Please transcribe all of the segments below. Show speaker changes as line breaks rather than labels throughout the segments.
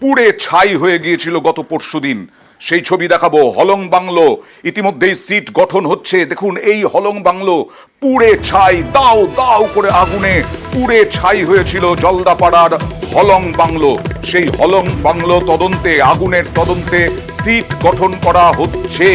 পুড়ে ছাই হয়ে গিয়েছিল গত পরশুদিন সেই ছবি দেখাবো, হলং বাংলো। ইতিমধ্যেই সিট গঠন হচ্ছে। দেখুন, এই হলং বাংলো পুড়ে ছাই, দাও দাও করে আগুনে পুড়ে ছাই হয়েছিল জলদাপাড়ার হলং বাংলো। সেই হলং বাংলো তদন্তে, আগুনের তদন্তে সিট গঠন করা হচ্ছে।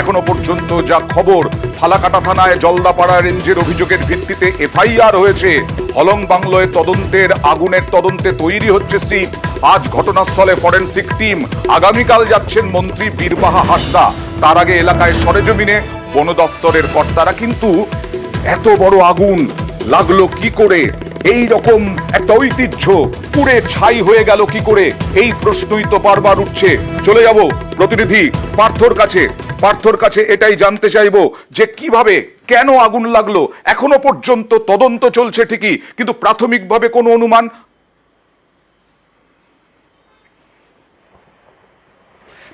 এখনও পর্যন্ত যা খবর, ফালাকাটা থানায় জলদাপাড়া রেঞ্জের অভিযোগের ভিত্তিতে এফআইআর হয়েছে। হলং বাংলোয় তদন্তের, আগুনের তদন্তে তৈরি হচ্ছে সিট। আজ ঘটনাস্থলে ফরেনসিক টিম। আগামীকাল যাচ্ছেন মন্ত্রী বীরবাহা হাসদা। তার আগে এলাকায় সরেজমিনে বন দফতরের কর্তারা কিন্তু এত বড় আগুন। লাগল কি করে? এই রকম একটা ঐতিহ্য পুড়ে ছাই হয়ে গেল কি করে? এই প্রশ্নই তো বারবার উঠছে। চলে যাব প্রতিনিধি পার্থর কাছে। পার্থর কাছে এটাই জানতে চাইব যে কীভাবে, কেন আগুন লাগল? এখনও পর্যন্ত তদন্ত চলছে ঠিকই, কিন্তু প্রাথমিকভাবে কোনো অনুমান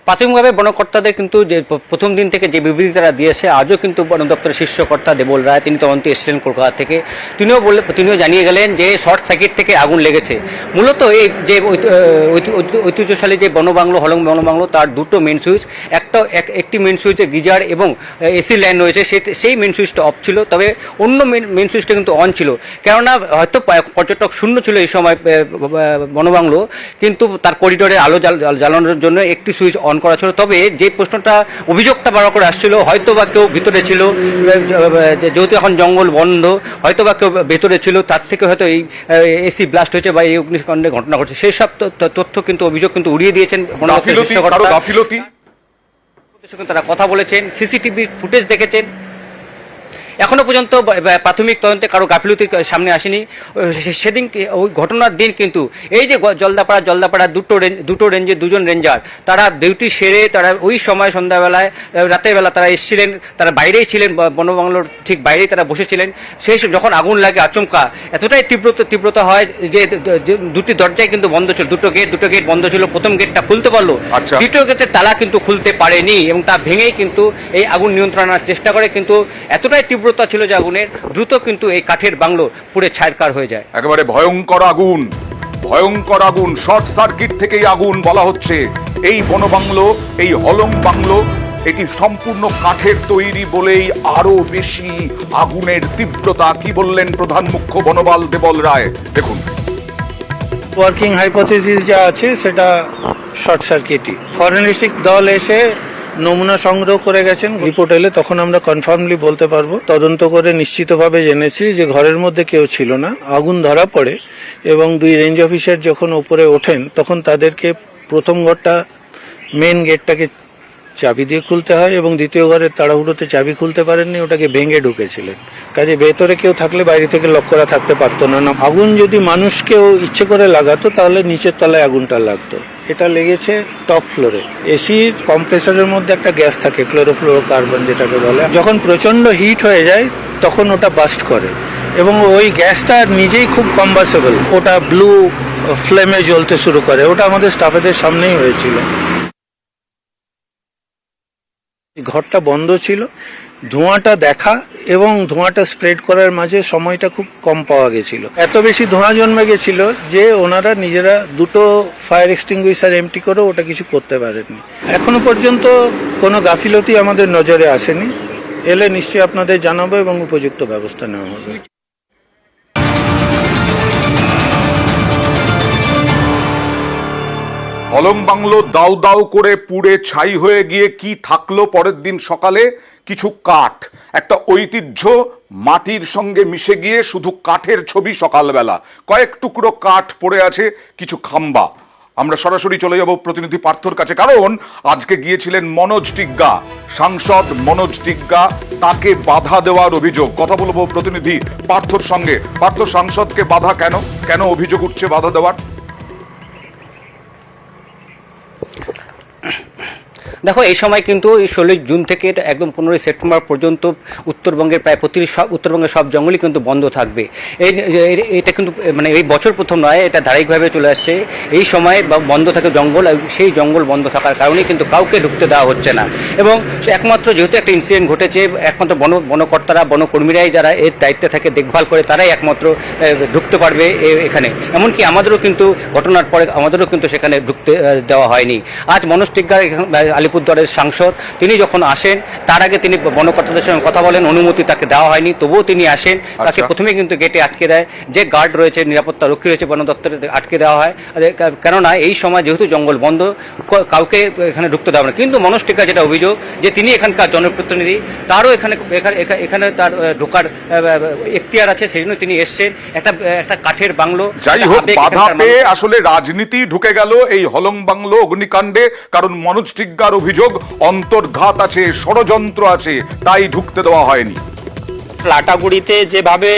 প্রাথমিকভাবে বনকর্তাদের কিন্তু যে প্রথম দিন থেকে যে বিবৃতি তারা দিয়েছে, আজও কিন্তু বন দপ্তরের শীর্ষ কর্তা দেবল রায়, তিনি তদন্তে এসেছিলেন কলকাতা থেকে। তিনিও বলে, তিনিও জানিয়ে গেলেন যে শর্ট সার্কিট থেকে আগুন লেগেছে। মূলত এই যে ঐতি- ঐতি- ঐতি- ঐতিহ্যশালী যে বনবাংলো, হলং বনবাংলো, তার দুটো মেন সুইচ এক- একটি মেন সুইচে গিজার এবং এসি লাইন রয়েছে। সেই মেন সুইচটা অফ ছিল তবে অন্য মেন মেন সুইচটা কিন্তু অন ছিল। কেননা হয়তো পর্যটক শূন্য ছিল এই সময় বনবাংলো কিন্তু তার করিডোরে আলো জ্বাল- জ্বাল- জ্বালানোর জন্য একটি সুইচ অন করা ছিল। তবে যে প্রশ্নটা অভিযোগটা বারবার করে আসছিল হয়তো বা কেউ ভিতরে ছিল যেহেতু এখন জঙ্গল বন্ধ হয়তো বা কেউ ভেতরে ছিল তার থেকে হয়তো এই এসি ব্লাস্ট হয়েছে বা এই অগ্নিকাণ্ডের ঘটনা ঘটছে। সেই সব তথ্য কিন্তু অভিযোগ কিন্তু উড়িয়ে দিয়েছেন
গাফিলতি
শীর্ষ
কারও
কর্তা।
গাফিলতি
তাদের সঙ্গে তারা কথা বলেছেন সিসিটিভি ফুটেজ দেখেছেন। এখনও পর্যন্ত প্রাথমিক তদন্তে কারও গাফিলতির সামনে আসেনি। সেদিন ওই ঘটনার দিন কিন্তু এই যে জলদাপাড়া জলদাপাড়া দুটো দুটো রেঞ্জে দুজন রেঞ্জার তারা ডিউটি সেরে তারা ওই সময় সন্ধ্যাবেলায় রাতের বেলা তারা এসেছিলেন তারা বাইরেই ছিলেন বনবাংলোর ঠিক বাইরেই তারা বসেছিলেন। সেই যখন আগুন লাগে আচমকা এতটাই তীব্রতা তীব্রতা হয় যে দুটি দরজায় কিন্তু বন্ধ ছিল দুটো গেট দুটো গেট বন্ধ ছিল প্রথম গেটটা খুলতে পারল।
আচ্ছা।
দ্বিতীয় গেটের তালা কিন্তু খুলতে পারেনি এবং তা ভেঙেই কিন্তু এই আগুন নিয়ন্ত্রণ আনার চেষ্টা করে কিন্তু এতটাই তীব্রতা ছিল যে আগুনের দ্রুত কিন্তু এই কাঠের বাংলো পুড়ে ছাড়কার হয়ে যায়।
একেবারে ভয়ঙ্কর আগুন ভয়ঙ্কর আগুন শর্ট সার্কিট থেকেই আগুন বলা হচ্ছে। এই বনবাংলো এই হলং বাংলো এটি সম্পূর্ণ কাঠের তৈরি বলেই আরও বেশি আগুনের তীব্রতা কি বললেন প্রধান মুখ্য বনবাল দেবল রায়? দেখুন।
ওয়ার্কিং হাইপোথিসিস যা আছে সেটা শর্ট সার্কিটই ফরেনসিক দল এসে নমুনা সংগ্রহ করে গেছেন রিপোর্ট এলে তখন আমরা কনফার্মলি বলতে পারব। তদন্ত করে নিশ্চিতভাবে জেনেছি যে ঘরের মধ্যে কেউ ছিল না, আগুন ধরা পড়ে এবং দুই রেঞ্জ অফিসার যখন ওপরে ওঠেন, তখন তাদেরকে প্রথম ঘরটা মেন গেটটাকে চাবি দিয়ে খুলতে হয় এবং দ্বিতীয় ঘরের তাড়াহুড়োতে চাবি খুলতে পারেননি, ওটাকে ভেঙে ঢুকেছিলেন। কাজে ভেতরে কেউ থাকলে বাইরে থেকে লক করা থাকতে পারতো না। আগুন যদি মানুষকেও ইচ্ছে করে লাগাতো, তাহলে নিচের তলায় আগুনটা লাগতো। এটা লেগেছে টপ ফ্লোরে এসির কম্প্রেসারের মধ্যে একটা গ্যাস থাকে ক্লোরোফ্লোরোকার্বন যেটাকে বলে। যখন প্রচণ্ড হিট হয়ে যায়, তখন ওটা বাস্ট করে। এবং ওই গ্যাসটা নিজেই খুব কম্বাসেবল ওটা ব্লু ফ্লেমে জ্বলতে শুরু করে। ওটা আমাদের স্টাফেদের সামনেই হয়েছিল। ঘরটা বন্ধ ছিল। ধোঁয়াটা দেখা এবং ধোঁয়াটা স্প্রেড করার মাঝে সময়টা খুব কম পাওয়া গেছিল। এত বেশি ধোঁয়া জন্মে গেছিল যে ওনারা নিজেরা দুটো ফায়ার এক্সটিংগুইশার এমটি করে ওটা কিছু করতে পারেননি। এখনও পর্যন্ত কোনো গাফিলতি আমাদের নজরে আসেনি। এলে নিশ্চয়ই আপনাদের জানাব এবং উপযুক্ত ব্যবস্থা নেওয়া হবে।
হলং বাংলো দাউ দাউ করে পুড়ে ছাই হয়ে গিয়ে কি থাকল পরের দিন সকালে? কিছু কাঠ। একটা ঐতিহ্য, মাটির সঙ্গে মিশে গিয়ে শুধু কাঠের ছবি সকালবেলা। কয়েক টুকরো কাঠ পড়ে আছে, কিছু খাম্বা। আমরা সরাসরি চলে যাব প্রতিনিধি পার্থর কাছে, কারণ আজকে গিয়েছিলেন মনোজ টিগ্গা। সাংসদ মনোজ টিগ্গা, তাকে বাধা দেওয়ার অভিযোগ। কথা বলব প্রতিনিধি পার্থর সঙ্গে। পার্থ, সাংসদকে বাধা কেন? কেন অভিযোগ উঠছে বাধা দেওয়ার?
দেখো এই সময় কিন্তু ষোলোই জুন থেকে একদম পনেরোই সেপ্টেম্বর পর্যন্ত উত্তরবঙ্গের প্রায় প্রতিটি সব উত্তরবঙ্গের সব জঙ্গলই কিন্তু বন্ধ থাকবে। এই এটা কিন্তু মানে এই বছর প্রথম নয় এটা ধারাবাহিকভাবে চলে আসছে। এই সময় বন্ধ থাকে জঙ্গল সেই জঙ্গল বন্ধ থাকার কারণেই কিন্তু কাউকে ঢুকতে দেওয়া হচ্ছে না। এবং একমাত্র যেহেতু একটা ইনসিডেন্ট ঘটেছে একমাত্র বন বনকর্তারা বনকর্মীরাই যারা এর দায়িত্বে থাকে দেখভাল করে তারাই একমাত্র ঢুকতে পারবে এখানে। এমনকি আমাদেরও কিন্তু ঘটনার পরে আমাদেরও কিন্তু সেখানে ঢুকতে দেওয়া হয়নি। আজ মনোজ এখান- আহ, আলিপুরদুয়ারের সাংসদ তিনি যখন আসেন তার আগে তিনি বনকর্তাদের সঙ্গে কথা বলেন অনুমতি তাকে দেওয়া হয়নি তবুও তিনি আসেন। তাকে
আচ্ছা।
প্রথমে কিন্তু গেটে আটকে দেয় যে গার্ড রয়েছে নিরাপত্তা রক্ষী রয়েছে বন দপ্তরে আটকে দেওয়া হয়। কেননা এই সময় যেহেতু জঙ্গল বন্ধ কাউকে এখানে ঢুকতে দেওয়া না কিন্তু মনোজ টিকা যেটা অভিযোগ যে তিনি এখানকার জনপ্রতিনিধি তারও এখানে এখানে তার ঢোকার এখতিয়ার আছে সেই জন্য তিনি এসছেন। একটা একটা কাঠের বাংলো
যাই হোক বাধা পেয়ে আসলে রাজনীতি ঢুকে গেল এই হলং বাংলো অগ্নিকাণ্ডে কারণ মনোজ টিগ্গার অভিযোগ, অন্তর্ঘাত আছে, ষড়যন্ত্র আছে, তাই ঢুকতে দেওয়া হয়নি।
লাটাগুড়িতে যেভাবে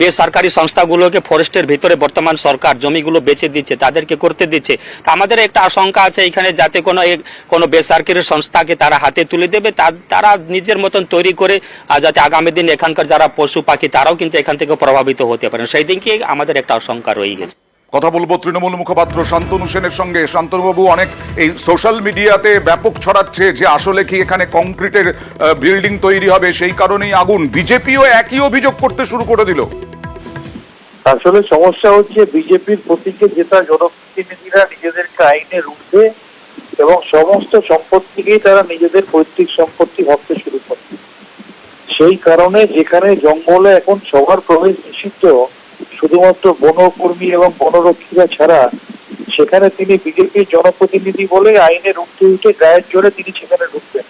বেসরকারি সংস্থাগুলোকে ফরেস্টের ভিতরে বর্তমান সরকার জমিগুলো বেচে দিচ্ছে, তাদেরকে করতে দিচ্ছে আমাদের একটা আশঙ্কা আছে এখানে যাতে কোনো কোনো বেসরকারি সংস্থাকে তারা হাতে তুলে দেবে তারা নিজের মতন তৈরি করে যাতে আগামী দিন এখানকার যারা পশু পাখি, তারাও কিন্তু এখান থেকে প্রভাবিত হতে পারেন। সেই দিনকে আমাদের একটা আশঙ্কা রয়ে গেছে।
কথা বলব তৃণমূল মুখপাত্র শান্তনু সেনের সঙ্গে। শান্তনুবাবু, অনেক এই সোশ্যাল মিডিয়াতে ব্যাপক ছড়াচ্ছে যে আসলে কি এখানে কংক্রিটের বিল্ডিং তৈরি হবে, সেই কারণেই আগুন। বিজেপিও একই অভিযোগ করতে শুরু করে দিল।
আসলে সমস্যা হচ্ছে বিজেপির প্রতীকে যেটা জনপ্রতিনিধিরা নিজেদেরকে আইনে রুখবে এবং সমস্ত সম্পত্তিকেই তারা নিজেদের পৈতৃক সম্পত্তি ভাবতে শুরু করে। সেই কারণে যেখানে জঙ্গলে এখন সবার প্রবেশ নিষিদ্ধ শুধুমাত্র বনকর্মী এবং বনরক্ষীরা ছাড়া সেখানে তিনি বিজেপির জনপ্রতিনিধি বলে আইনে রুখতে উঠে গায়ের জোরে তিনি সেখানে ঢুকবেন।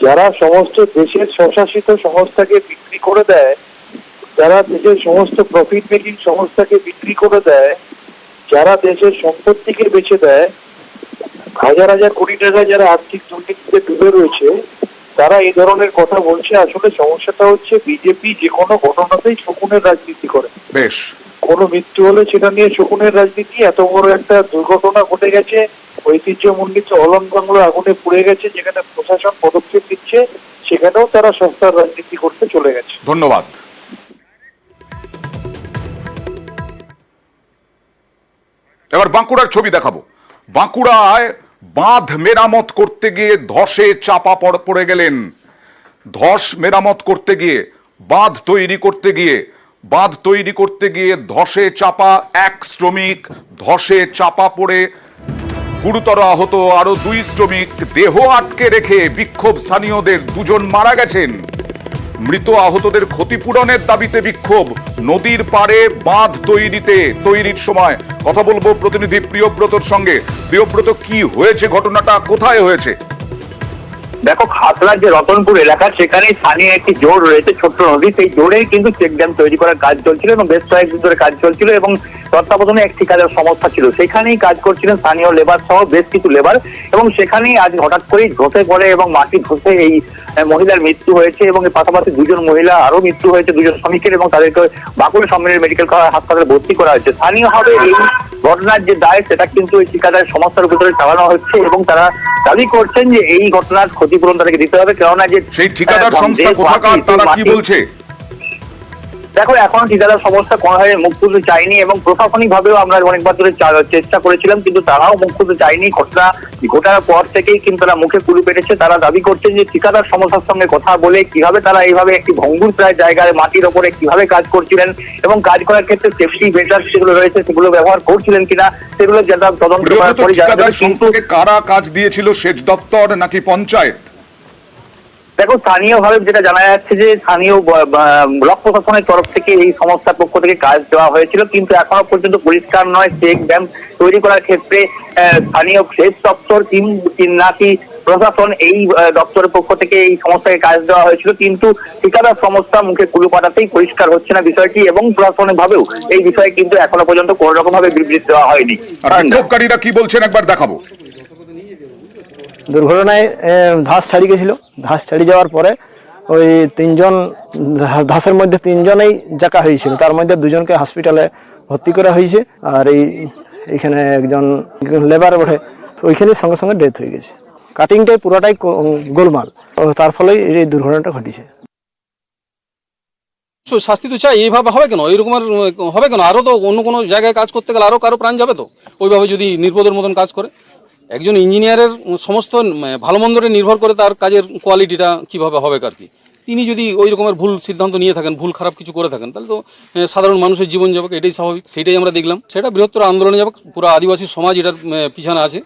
যারা সমস্ত দেশের স্বশাসিত সংস্থাকে বিক্রি করে দেয়, যারা দেশের সমস্ত প্রফিট মেকিং সংস্থাকে বিক্রি করে দেয়, যারা দেশের সম্পত্তিকে বেছে দেয়, হাজার হাজার কোটি টাকা যারা আর্থিক দুর্নীতিতে ডুবে রয়েছে তারা এই ধরনের কথা বলছে। আসলে সমস্যাটা হচ্ছে বিজেপি যে কোনো ঘটনাতেই শকুনের রাজনীতি করে।
বেশ।
কোনো মৃত্যু হলে সেটা নিয়ে শকুনের রাজনীতি এত বড় একটা দুর্ঘটনা ঘটে গেছে ঐতিহ্যমণ্ডিত অলং বাংলো আগুনে পুড়ে গেছে যেখানে প্রশাসন পদক্ষেপ নিচ্ছে সেখানেও তারা সস্তার রাজনীতি করতে চলে গেছে।
ধন্যবাদ। এবার বাঁকুড়ার ছবি দেখাবো। বাঁকুড়ায় বাঁধ মেরামত করতে গিয়ে ধসে চাপা পড়- গেলেন। ধস মেরামত করতে গিয়ে, বাঁধ তৈরি করতে গিয়ে, বাঁধ তৈরি করতে গিয়ে ধসে চাপা এক শ্রমিক, ধসে চাপা পড়ে গুরুতর আহত আরও দুই শ্রমিক, দেহ আটকে রেখে বিক্ষোভ স্থানীয়দের দুজন মারা গেছেন। মৃত আহতদের ক্ষতিপূরণের দাবিতে বিক্ষোভ। নদীর পাড়ে বাঁধ তৈরিতে তৈরির সময়। কথা বলব প্রতিনিধি প্রিয়ব্রতর সঙ্গে। প্রিয়ব্রত, কি হয়েছে ঘটনাটা? কোথায় হয়েছে?
দেখো খাতড়ার যে রতনপুর এলাকা সেখানে স্থানীয় একটি জোর রয়েছে ছোট্ট নদী। সেই জোরেই কিন্তু চেক ড্যাম তৈরি করার কাজ চলছিল এবং বেশ কয়েকদিন ধরে কাজ চলছিল এবং তত্ত্বাবধানে এক ঠিকাদার সমস্যা ছিল। সেখানেই কাজ করছিলেন স্থানীয় লেবার সহ বেশ কিছু লেবার এবং সেখানেই আজ হঠাৎ করেই ধসে পড়ে এবং মাটি ধসে এই মহিলার মৃত্যু হয়েছে এবং এর পাশাপাশি দুজন মহিলা আরও মৃত্যু হয়েছে দুজন শ্রমিকের এবং তাদেরকে বাঁকুড়া সম্মেলনী মেডিকেল হাসপাতালে ভর্তি করা হয়েছে। স্থানীয়ভাবে এই ঘটনার যে দায় সেটা কিন্তু এই ঠিকাদার সংস্থার ভিতরে চালানো হচ্ছে এবং তারা দাবি করছেন যে এই ঘটনার ক্ষতিপূরণ তাদেরকে দিতে হবে। কেননা যে
সেই ঠিকাদার সংস্থা কোথাকার তারা কি বলছে?
দেখো এখন ঠিকাদার সমস্যা কোনোভাবে মুখ খুলতে চায়নি এবং প্রশাসনিক ভাবেও আমরা অনেকবার ধরে চেষ্টা করেছিলাম কিন্তু তারাও মুখ খুলতে চায়নি। ঘটনা ঘটার পর থেকেই কিন্তু তারা মুখে কুলু পেটেছে। তারা দাবি করছেন যে ঠিকাদার সমস্যার সঙ্গে কথা বলে কীভাবে তারা এইভাবে একটি ভঙ্গুর প্রায় জায়গায় মাটির ওপরে কীভাবে কাজ করছিলেন এবং কাজ করার ক্ষেত্রে সেফটি মেজার সেগুলো রয়েছে সেগুলো ব্যবহার করছিলেন কিনা সেগুলো যেটা তদন্ত করার পরে
কারা কাজ দিয়েছিল সেচ দপ্তর নাকি পঞ্চায়েত?
দেখো স্থানীয়ভাবে যেটা জানা যাচ্ছে যে স্থানীয় ব্লক প্রশাসনের তরফ থেকে এই সংস্থার পক্ষ থেকে কাজ দেওয়া হয়েছিল, কিন্তু এখনও পর্যন্ত পরিষ্কার নয় চেক ড্যাম তৈরি করার ক্ষেত্রে স্থানীয় সেচ দপ্তর নাকি প্রশাসন এই দপ্তরের পক্ষ থেকে এই সংস্থাকে কাজ দেওয়া হয়েছিল, কিন্তু ঠিকাদার সংস্থা মুখে কুলু পাঠাতেই পরিষ্কার হচ্ছে না বিষয়টি এবং প্রশাসনিক ভাবেও এই বিষয়ে কিন্তু এখনও পর্যন্ত কোনো রকম ভাবে বিবৃতি দেওয়া হয়নি।
বিক্ষোভকারীরা কি বলছেন একবার দেখাবো।
দুর্ঘটনায় ধাস ছাড়ি গেছিল। ধাস ছাড়ি যাওয়ার পরে ওই তিনজন ধাসের মধ্যে তিনজনেই জাকা হয়েছিল। তার মধ্যে দুজনকে হসপিটালে ভর্তি করা হয়েছে। আর এই, এখানে একজন লেবার বটে, তো ওইখানে সঙ্গে সঙ্গে ডেথ হয়ে গেছে। কাটিংটাই পুরোটাই গোলমাল। তার ফলেই এই দুর্ঘটনাটা ঘটেছে।
শাস্তি তো চাই, এইভাবে হবে কেন? এইরকম হবে কেন? আরও তো অন্য কোনো জায়গায় কাজ করতে গেলে আরও কারও প্রাণ যাবে তো? ওইভাবে যদি নির্বোধের মতন কাজ করে। একজন ইঞ্জিনিয়ারের সমস্ত ভালো মন্দরে নির্ভর করে তার কাজের কোয়ালিটিটা কীভাবে হবে আর কি। তিনি যদি ওই রকমের ভুল সিদ্ধান্ত নিয়ে থাকেন, ভুল খারাপ কিছু করে থাকেন, তাহলে তো সাধারণ মানুষের জীবন যাবে এটাই স্বাভাবিক সেটাই আমরা দেখলাম। সেটা বৃহত্তর আন্দোলনে যাবে পুরো আদিবাসী সমাজ এটার পিছনে আছে।